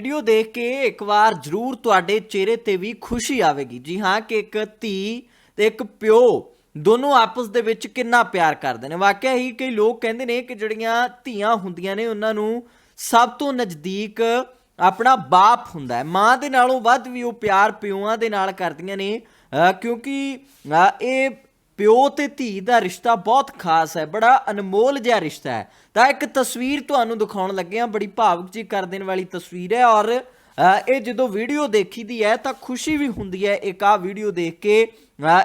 Video ਦੇਖ ਕੇ ਇੱਕ ਵਾਰ ਜ਼ਰੂਰ ਤੁਹਾਡੇ ਚਿਹਰੇ ਤੇ ਵੀ ਖੁਸ਼ੀ ਆਵੇਗੀ। ਜੀ ਹਾਂ, ਕਿ ਇੱਕ ਧੀ ਤੇ ਇੱਕ ਪਿਓ ਦੋਨੋਂ ਆਪਸ ਦੇ ਵਿੱਚ ਕਿੰਨਾ ਪਿਆਰ ਕਰਦੇ ਨੇ। ਵਾਕਿਆ ਹੀ ਕਈ ਲੋਕ ਕਹਿੰਦੇ ਨੇ ਕਿ ਜਿਹੜੀਆਂ ਧੀਆਂ ਹੁੰਦੀਆਂ ਨੇ, ਉਹਨਾਂ ਨੂੰ ਸਭ ਤੋਂ ਨਜ਼ਦੀਕ ਆਪਣਾ ਬਾਪ ਹੁੰਦਾ ਹੈ। ਮਾਂ ਦੇ ਨਾਲੋਂ ਵੱਧ ਵੀ ਉਹ ਪਿਆਰ ਪਿਓਆਂ ਦੇ ਨਾਲ ਕਰਦੀਆਂ ਨੇ ਕਿਉਂਕਿ ਇਹ ਪਿਓ ਤੇ ਧੀ ਦਾ ਰਿਸ਼ਤਾ ਬਹੁਤ ਖਾਸ ਹੈ, ਬੜਾ ਅਨਮੋਲ ਜਿਹਾ ਰਿਸ਼ਤਾ ਹੈ। ਤਾਂ ਇੱਕ ਤਸਵੀਰ ਤੁਹਾਨੂੰ ਦਿਖਾਉਣ ਲੱਗੇ ਹਾਂ, ਬੜੀ ਭਾਵੁਕ ਜੀ ਕਰ ਦੇਣ ਵਾਲੀ ਤਸਵੀਰ ਹੈ ਔਰ ਇਹ ਜਦੋਂ ਵੀਡੀਓ ਦੇਖੀ ਦੀ ਹੈ ਤਾਂ ਖੁਸ਼ੀ ਵੀ ਹੁੰਦੀ ਹੈ, ਇੱਕ ਆ ਵੀਡੀਓ ਦੇਖ ਕੇ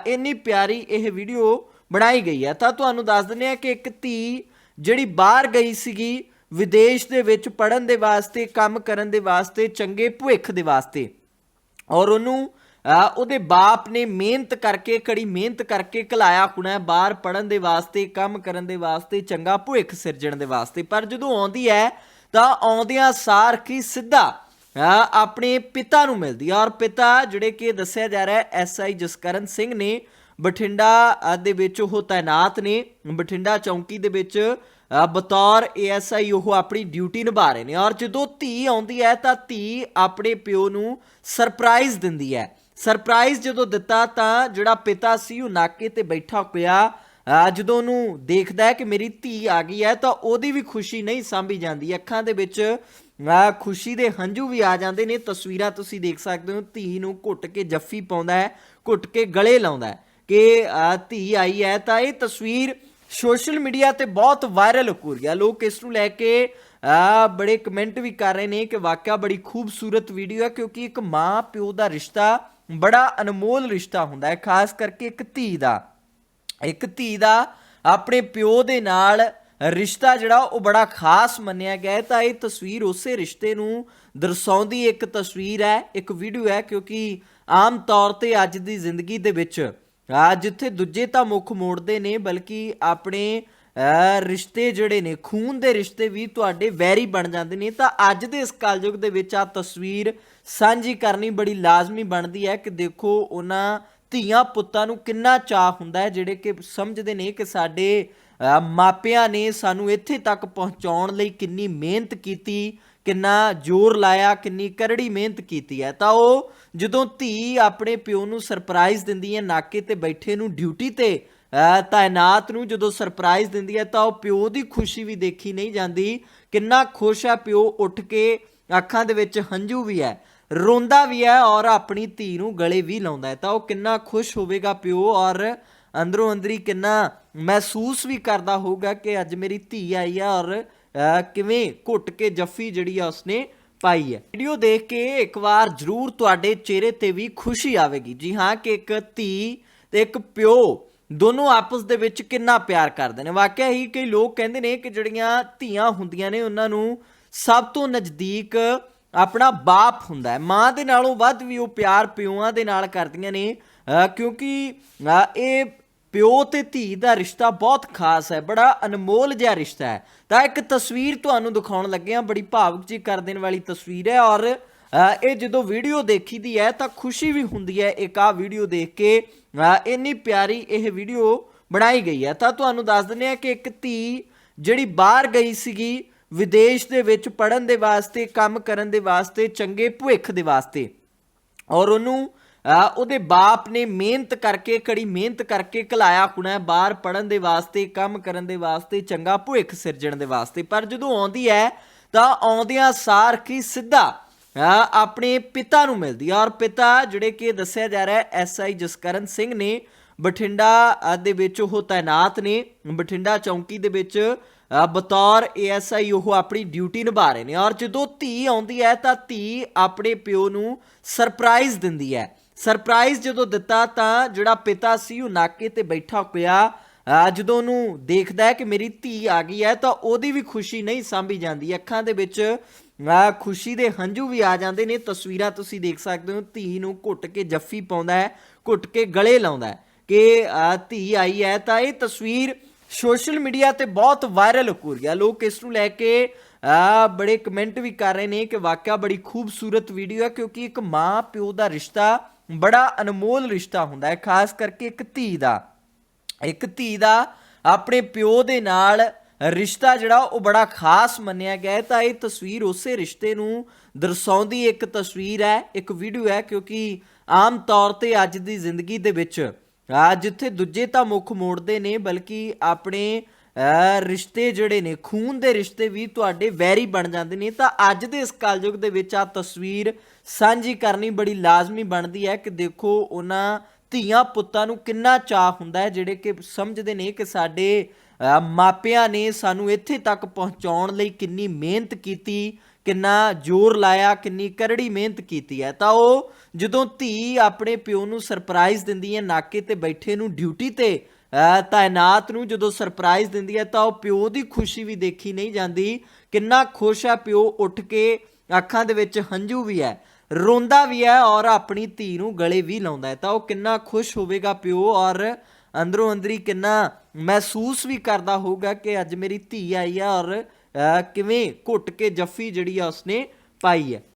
ਇੰਨੀ ਪਿਆਰੀ ਇਹ ਵੀਡੀਓ ਬਣਾਈ ਗਈ ਹੈ। ਤਾਂ ਤੁਹਾਨੂੰ ਦੱਸ ਦਿੰਦੇ ਆ ਕਿ ਇੱਕ ਧੀ ਜਿਹੜੀ ਬਾਹਰ ਗਈ ਸੀਗੀ ਵਿਦੇਸ਼ ਦੇ ਵਿੱਚ ਪੜਨ ਦੇ ਵਾਸਤੇ, ਕੰਮ ਕਰਨ ਦੇ ਵਾਸਤੇ, ਚੰਗੇ ਭਵਿੱਖ ਦੇ ਵਾਸਤੇ ਔਰ ਉਹਨੂੰ ਉਹਦੇ ਬਾਪ ਨੇ ਮਿਹਨਤ ਕਰਕੇ ਕੜੀ ਮਿਹਨਤ ਕਰਕੇ ਕਲਾਇਆ ਹੋਣਾ ਬਾਹਰ ਪੜਨ ਦੇ ਵਾਸਤੇ ਕੰਮ ਕਰਨ ਦੇ ਵਾਸਤੇ ਚੰਗਾ ਭਵਿੱਖ ਸਿਰਜਣ ਦੇ ਵਾਸਤੇ। ਪਰ ਜਦੋਂ ਆਉਂਦੀ ਹੈ ਤਾਂ ਆਉਂਦਿਆਂ ਸਾਰ ਕੀ ਸਿੱਧਾ ਆਪਣੇ ਪਿਤਾ ਨੂੰ ਮਿਲਦੀ ਹੈ। ਔਰ ਪਿਤਾ ਜਿਹੜੇ ਕਿ ਦੱਸਿਆ ਜਾ ਰਿਹਾ ਹੈ ਐਸਆਈ ਜਸਕਰਨ ਸਿੰਘ ਨੇ ਬਠਿੰਡਾ ਦੇ ਵਿੱਚ ਉਹ ਤਾਇਨਾਤ ਨੇ। ਬਠਿੰਡਾ ਚੌਂਕੀ ਦੇ ਵਿੱਚ ਅ, ਬਤੌਰ ਏਐਸਆਈ ਉਹ ਆਪਣੀ ਡਿਊਟੀ ਨਿਭਾ ਰਹੇ ਨੇ। ਔਰ ਜਦੋਂ ਧੀ ਆਉਂਦੀ ਹੈ ਤਾਂ ਧੀ ਆਪਣੇ ਪਿਓ ਨੂੰ ਸਰਪ੍ਰਾਈਜ਼ ਦਿੰਦੀ ਹੈ। ਸਰਪ੍ਰਾਈਜ਼ ਜਦੋਂ ਦਿੱਤਾ ਤਾਂ ਜਿਹੜਾ ਪਿਤਾ ਸੀ ਉਹ ਨਾਕੇ ਤੇ ਬੈਠਾ ਹੋਇਆ ਜਦੋਂ ਉਹਨੂੰ ਦੇਖਦਾ ਹੈ ਕਿ ਮੇਰੀ ਧੀ ਆ ਗਈ ਹੈ ਤਾਂ ਉਹਦੀ ਵੀ ਖੁਸ਼ੀ ਨਹੀਂ ਸਾਂਭੀ ਜਾਂਦੀ। ਅੱਖਾਂ ਦੇ ਵਿੱਚ ਖੁਸ਼ੀ ਦੇ ਹੰਝੂ ਵੀ ਆ ਜਾਂਦੇ ਨੇ। ਤਸਵੀਰਾਂ ਤੁਸੀਂ ਦੇਖ ਸਕਦੇ ਹੋ, ਧੀ ਨੂੰ ਘੁੱਟ ਕੇ ਜੱਫੀ ਪਾਉਂਦਾ ਹੈ, ਘੁੱਟ ਕੇ ਗਲੇ ਲਾਉਂਦਾ ਹੈ ਕਿ ਧੀ ਆਈ ਹੈ ਤਾਂ ਇਹ ਤਸਵੀਰ ਸੋਸ਼ਲ ਮੀਡੀਆ ਤੇ ਬਹੁਤ ਵਾਇਰਲ ਹੋ ਰਹੀ ਹੈ। ਲੋਕ ਇਸ ਨੂੰ ਲੈ ਕੇ ਆ ਬੜੇ ਕਮੈਂਟ ਵੀ ਕਰ ਰਹੇ ਨੇ ਕਿ ਵਾਕਿਆ ਬੜੀ ਖੂਬਸੂਰਤ ਵੀਡੀਓ ਹੈ ਕਿਉਂਕਿ ਇੱਕ ਮਾਂ ਪਿਓ ਦਾ ਰਿਸ਼ਤਾ ਬੜਾ ਅਨਮੋਲ ਰਿਸ਼ਤਾ ਹੁੰਦਾ ਹੈ, ਖਾਸ ਕਰਕੇ ਇੱਕ ਧੀ ਦਾ। ਇੱਕ ਧੀ ਦਾ ਆਪਣੇ ਪਿਓ ਦੇ ਨਾਲ ਰਿਸ਼ਤਾ ਜਿਹੜਾ, ਉਹ ਬੜਾ ਖਾਸ ਮੰਨਿਆ ਗਿਆ ਹੈ। ਤਾਂ ਇਹ ਤਸਵੀਰ ਉਸੇ ਰਿਸ਼ਤੇ ਨੂੰ ਦਰਸਾਉਂਦੀ ਇੱਕ ਤਸਵੀਰ ਹੈ, ਇੱਕ ਵੀਡੀਓ ਹੈ, ਕਿਉਂਕਿ ਆਮ ਤੌਰ ਤੇ ਅੱਜ ਦੀ ਜ਼ਿੰਦਗੀ ਦੇ ਵਿੱਚ ਜਿੱਥੇ ਦੂਜੇ ਤਾਂ ਮੁੱਖ ਮੋੜਦੇ ਨੇ, ਬਲਕਿ ਆਪਣੇ ਰਿਸ਼ਤੇ ਜਿਹੜੇ ਨੇ, ਖੂਨ ਦੇ ਰਿਸ਼ਤੇ ਵੀ ਤੁਹਾਡੇ ਵੈਰੀ ਬਣ ਜਾਂਦੇ ਨੇ। ਤਾਂ ਅੱਜ ਦੇ ਇਸ ਕਲਯੁਗ ਦੇ ਵਿੱਚ ਆ ਤਸਵੀਰ ਸਾਂਝੀ ਕਰਨੀ ਬੜੀ ਲਾਜ਼ਮੀ ਬਣਦੀ ਹੈ ਕਿ ਦੇਖੋ, ਉਹਨਾਂ ਧੀਆਂ ਪੁੱਤਾਂ ਨੂੰ ਕਿੰਨਾ ਚਾਹ ਹੁੰਦਾ ਹੈ, ਜਿਹੜੇ ਕਿ ਸਮਝਦੇ ਨੇ ਕਿ ਸਾਡੇ ਮਾਪਿਆਂ ਨੇ ਸਾਨੂੰ ਇੱਥੇ ਤੱਕ ਪਹੁੰਚਾਉਣ ਲਈ ਕਿੰਨੀ ਮਿਹਨਤ ਕੀਤੀ, ਕਿੰਨਾ ਜ਼ੋਰ ਲਾਇਆ, ਕਿੰਨੀ ਕਰੜੀ ਮਿਹਨਤ ਕੀਤੀ ਹੈ। ਤਾਂ ਉਹ ਜਦੋਂ ਧੀ ਆਪਣੇ ਪਿਓ ਨੂੰ ਸਰਪ੍ਰਾਈਜ਼ ਦਿੰਦੀ ਹੈ, ਨਾਕੇ ਤੇ ਬੈਠੇ ਨੂੰ ਡਿਊਟੀ ਤੇ ਤਾਇਨਾਤ ਨੂੰ ਜਦੋਂ ਸਰਪ੍ਰਾਈਜ਼ ਦਿੰਦੀ ਹੈ ਤਾਂ ਉਹ ਪਿਓ ਦੀ ਖੁਸ਼ੀ ਵੀ ਦੇਖੀ ਨਹੀਂ ਜਾਂਦੀ। ਕਿੰਨਾ ਖੁਸ਼ ਹੈ ਪਿਓ, ਉੱਠ ਕੇ ਅੱਖਾਂ ਦੇ ਵਿੱਚ ਹੰਝੂ ਵੀ ਹੈ। ਰੋਂਦਾ ਵੀ ਹੈ ਔਰ ਆਪਣੀ ਧੀ ਨੂੰ ਗਲੇ ਵੀ ਲਾਉਂਦਾ ਹੈ। ਤਾਂ ਉਹ ਕਿੰਨਾ ਖੁਸ਼ ਹੋਵੇਗਾ ਪਿਓ ਔਰ ਅੰਦਰੋਂ ਅੰਦਰੀ ਕਿੰਨਾ ਮਹਿਸੂਸ ਵੀ ਕਰਦਾ ਹੋਊਗਾ ਕਿ ਅੱਜ ਮੇਰੀ ਧੀ ਆਈ ਹੈ ਔਰ ਕਿਵੇਂ ਘੁੱਟ ਕੇ ਜੱਫੀ ਜਿਹੜੀ ਆ ਉਸਨੇ ਪਾਈ ਹੈ। ਵੀਡੀਓ ਦੇਖ ਕੇ ਇੱਕ ਵਾਰ ਜ਼ਰੂਰ ਤੁਹਾਡੇ ਚਿਹਰੇ ਤੇ ਵੀ ਖੁਸ਼ੀ ਆਵੇਗੀ। ਜੀ ਹਾਂ, ਕਿ ਇੱਕ ਧੀ ਤੇ ਇੱਕ ਪਿਓ ਦੋਨੋਂ ਆਪਸ ਦੇ ਵਿੱਚ ਕਿੰਨਾ ਪਿਆਰ ਕਰਦੇ ਨੇ? ਵਾਕਿਆ ਹੀ ਕਈ ਲੋਕ ਕਹਿੰਦੇ ਨੇ ਕਿ ਜਿਹੜੀਆਂ ਧੀਆਂ ਹੁੰਦੀਆਂ ਨੇ, ਉਹਨਾਂ ਨੂੰ ਸਭ ਤੋਂ ਨਜ਼ਦੀਕ ਆਪਣਾ ਬਾਪ ਹੁੰਦਾ ਹੈ। ਮਾਂ ਦੇ ਨਾਲੋਂ ਵੱਧ ਵੀ ਉਹ ਪਿਆਰ ਪਿਓਆਂ ਦੇ ਨਾਲ ਕਰਦੀਆਂ ਨੇ ਕਿਉਂਕਿ ਇਹ ਪਿਓ ਤੇ ਧੀ ਦਾ ਰਿਸ਼ਤਾ ਬਹੁਤ ਖਾਸ ਹੈ, ਬੜਾ ਅਨਮੋਲ ਜਿਹਾ ਰਿਸ਼ਤਾ ਹੈ। ਤਾਂ ਇੱਕ ਤਸਵੀਰ ਤੁਹਾਨੂੰ ਦਿਖਾਉਣ ਲੱਗੇ ਹਾਂ। ਬੜੀ ਭਾਵੁਕ ਜੀ ਕਰ ਦੇਣ ਵਾਲੀ ਤਸਵੀਰ ਹੈ ਔਰ ਇਹ ਜਦੋਂ ਵੀਡੀਓ ਦੇਖੀ ਦੀ ਹੈ ਤਾਂ ਖੁਸ਼ੀ ਵੀ ਹੁੰਦੀ ਹੈ। ਇੱਕ ਆ ਵੀਡੀਓ ਦੇਖ ਕੇ ਇੰਨੀ ਪਿਆਰੀ ਇਹ ਵੀਡੀਓ ਬਣਾਈ ਗਈ ਹੈ। ਤਾਂ ਤੁਹਾਨੂੰ ਦੱਸ ਦਿੰਦੇ ਆ ਕਿ ਇੱਕ ਧੀ ਜਿਹੜੀ ਬਾਹਰ ਗਈ ਸੀਗੀ, ਵਿਦੇਸ਼ ਦੇ ਵਿੱਚ ਪੜਨ ਦੇ ਵਾਸਤੇ, ਕੰਮ ਕਰਨ ਦੇ ਵਾਸਤੇ, ਚੰਗੇ ਭਵਿੱਖ ਦੇ ਵਾਸਤੇ। ਔਰ ਉਹਨੂੰ ਉਹਦੇ ਬਾਪ ਨੇ ਮਿਹਨਤ ਕਰਕੇ, ਕੜੀ ਮਿਹਨਤ ਕਰਕੇ ਕਲਾਇਆ ਹੋਣਾ ਬਾਹਰ ਪੜਨ ਦੇ ਵਾਸਤੇ, ਕੰਮ ਕਰਨ ਦੇ ਵਾਸਤੇ, ਚੰਗਾ ਭਵਿੱਖ ਸਿਰਜਣ ਦੇ ਵਾਸਤੇ। ਪਰ ਜਦੋਂ ਆਉਂਦੀ ਹੈ, ਤਾਂ ਆਉਂਦਿਆਂ ਸਾਰ ਕੀ ਸਿੱਧਾ ਆਪਣੇ ਪਿਤਾ ਨੂੰ ਮਿਲਦੀ ਹੈ ਔਰ ਪਿਤਾ ਜਿਹੜੇ ਕਿ ਦੱਸਿਆ ਜਾ ਰਿਹਾ ਹੈ ਐਸਆਈ ਜਸਕਰਨ ਸਿੰਘ ਨੇ ਬਠਿੰਡਾ ਦੇ ਵਿੱਚ ਉਹ ਤਾਇਨਾਤ ਨੇ। ਬਠਿੰਡਾ ਚੌਂਕੀ ਦੇ ਵਿੱਚ ਅ, ਬਤੌਰ ਏਐਸਆਈ ਉਹ ਆਪਣੀ ਡਿਊਟੀ ਨਿਭਾ ਰਹੇ ਨੇ। ਔਰ ਜਦੋਂ ਧੀ ਆਉਂਦੀ ਹੈ ਤਾਂ ਧੀ ਆਪਣੇ ਪਿਓ ਨੂੰ ਸਰਪ੍ਰਾਈਜ਼ ਦਿੰਦੀ ਹੈ। ਸਰਪ੍ਰਾਈਜ਼ ਜਦੋਂ ਦਿੱਤਾ ਤਾਂ ਜਿਹੜਾ ਪਿਤਾ ਸੀ ਉਹ ਨਾਕੇ ਤੇ ਬੈਠਾ ਪਿਆ। ਜਦੋਂ ਉਹਨੂੰ ਦੇਖਦਾ ਹੈ ਕਿ ਮੇਰੀ ਧੀ ਆ ਗਈ ਹੈ ਤਾਂ ਉਹਦੀ ਵੀ ਖੁਸ਼ੀ ਨਹੀਂ ਸਾਂਭੀ ਜਾਂਦੀ। ਅੱਖਾਂ ਦੇ ਵਿੱਚ ਅ, ਖੁਸ਼ੀ ਦੇ ਹੰਝੂ ਵੀ ਆ ਜਾਂਦੇ ਨੇ ਤਸਵੀਰਾਂ ਤੁਸੀਂ ਦੇਖ ਸਕਦੇ ਹੋ ਧੀ ਨੂੰ ਘੁੱਟ ਕੇ ਜੱਫੀ ਪਾਉਂਦਾ ਹੈ ਘੁੱਟ ਕੇ ਗਲੇ ਲਾਉਂਦਾ ਹੈ ਕਿ ਧੀ ਆਈ ਹੈ ਤਾਂ ਇਹ ਤਸਵੀਰ ਸੋਸ਼ਲ ਮੀਡੀਆ ਤੇ ਬਹੁਤ ਵਾਇਰਲ ਹੋ ਰਹੀ ਹੈ। ਲੋਕ ਇਸ ਨੂੰ ਲੈ ਕੇ ਆ ਬੜੇ ਕਮੈਂਟ ਵੀ ਕਰ ਰਹੇ ਨੇ ਕਿ ਵਾਕਿਆ ਬੜੀ ਖੂਬਸੂਰਤ ਵੀਡੀਓ ਹੈ ਕਿਉਂਕਿ ਇੱਕ ਮਾਂ ਪਿਓ ਦਾ ਰਿਸ਼ਤਾ ਬੜਾ ਅਨਮੋਲ ਰਿਸ਼ਤਾ ਹੁੰਦਾ ਹੈ ਖਾਸ ਕਰਕੇ ਇੱਕ ਧੀ ਦਾ। ਇੱਕ ਧੀ ਦਾ ਆਪਣੇ ਪਿਓ ਦੇ ਨਾਲ ਰਿਸ਼ਤਾ ਜਿਹੜਾ ਉਹ ਬੜਾ ਖਾਸ ਮੰਨਿਆ ਗਿਆ ਹੈ, ਤਾਂ ਇਹ ਤਸਵੀਰ ਉਸੇ ਰਿਸ਼ਤੇ ਨੂੰ ਦਰਸਾਉਂਦੀ ਇੱਕ ਤਸਵੀਰ ਹੈ, ਇੱਕ ਵੀਡੀਓ ਹੈ, ਕਿਉਂਕਿ ਆਮ ਤੌਰ ਤੇ ਅੱਜ ਦੀ ਜ਼ਿੰਦਗੀ ਦੇ ਵਿੱਚ ਜਿੱਥੇ ਦੂਜੇ ਤਾਂ ਮੁੱਖ ਮੋੜਦੇ ਨੇ, ਬਲਕਿ ਆਪਣੇ ਰਿਸ਼ਤੇ ਜਿਹੜੇ ਨੇ, ਖੂਨ ਦੇ ਰਿਸ਼ਤੇ ਵੀ ਤੁਹਾਡੇ ਵੈਰੀ ਬਣ ਜਾਂਦੇ ਨੇ, ਤਾਂ ਅੱਜ ਦੇ ਇਸ ਕਲਯੁਗ ਦੇ ਵਿੱਚ ਆ ਤਸਵੀਰ ਸਾਂਝੀ ਕਰਨੀ ਬੜੀ ਲਾਜ਼ਮੀ ਬਣਦੀ ਹੈ ਕਿ ਦੇਖੋ ਉਹਨਾਂ ਧੀਆਂ ਪੁੱਤਾਂ ਨੂੰ ਕਿੰਨਾ ਚਾਹ ਹੁੰਦਾ ਹੈ, ਜਿਹੜੇ ਕਿ ਸਮਝਦੇ ਨੇ ਕਿ ਸਾਡੇ ਮਾਪਿਆਂ ਨੇ ਸਾਨੂੰ ਇੱਥੇ ਤੱਕ ਪਹੁੰਚਾਉਣ ਲਈ ਕਿੰਨੀ ਮਿਹਨਤ ਕੀਤੀ, ਕਿੰਨਾ ਜ਼ੋਰ ਲਾਇਆ, ਕਿੰਨੀ ਕਰੜੀ ਮਿਹਨਤ ਕੀਤੀ ਹੈ। ਤਾਂ ਉਹ ਜਦੋਂ ਧੀ ਆਪਣੇ ਪਿਓ ਨੂੰ ਸਰਪ੍ਰਾਈਜ਼ ਦਿੰਦੀ ਹੈ, ਨਾਕੇ ਤੇ ਬੈਠੇ ਨੂੰ ਡਿਊਟੀ ਤੇ ਤਾਇਨਾਤ ਨੂੰ ਜਦੋਂ ਸਰਪ੍ਰਾਈਜ਼ ਦਿੰਦੀ ਹੈ, ਤਾਂ ਉਹ ਪਿਓ ਦੀ ਖੁਸ਼ੀ ਵੀ ਦੇਖੀ ਨਹੀਂ ਜਾਂਦੀ। ਕਿੰਨਾ ਖੁਸ਼ ਹੈ ਪਿਓ, ਉੱਠ ਕੇ ਅੱਖਾਂ ਦੇ ਵਿੱਚ ਹੰਝੂ ਵੀ ਹੈ, ਰੋਂਦਾ ਵੀ ਹੈ ਔਰ ਆਪਣੀ ਧੀ ਨੂੰ ਗਲੇ ਵੀ ਲਾਉਂਦਾ ਹੈ। ਤਾਂ ਉਹ ਕਿੰਨਾ ਖੁਸ਼ ਹੋਵੇਗਾ ਪਿਓ ਔਰ ਅੰਦਰੋਂ ਅੰਦਰੀ ਕਿੰਨਾ ਮਹਿਸੂਸ ਵੀ ਕਰਦਾ ਹੋਊਗਾ ਕਿ ਅੱਜ ਮੇਰੀ ਧੀ ਆਈ ਆ ਔਰ ਕਿਵੇਂ ਘੁੱਟ ਕੇ ਜੱਫੀ ਜਿਹੜੀ ਆ ਉਸਨੇ ਪਾਈ ਹੈ।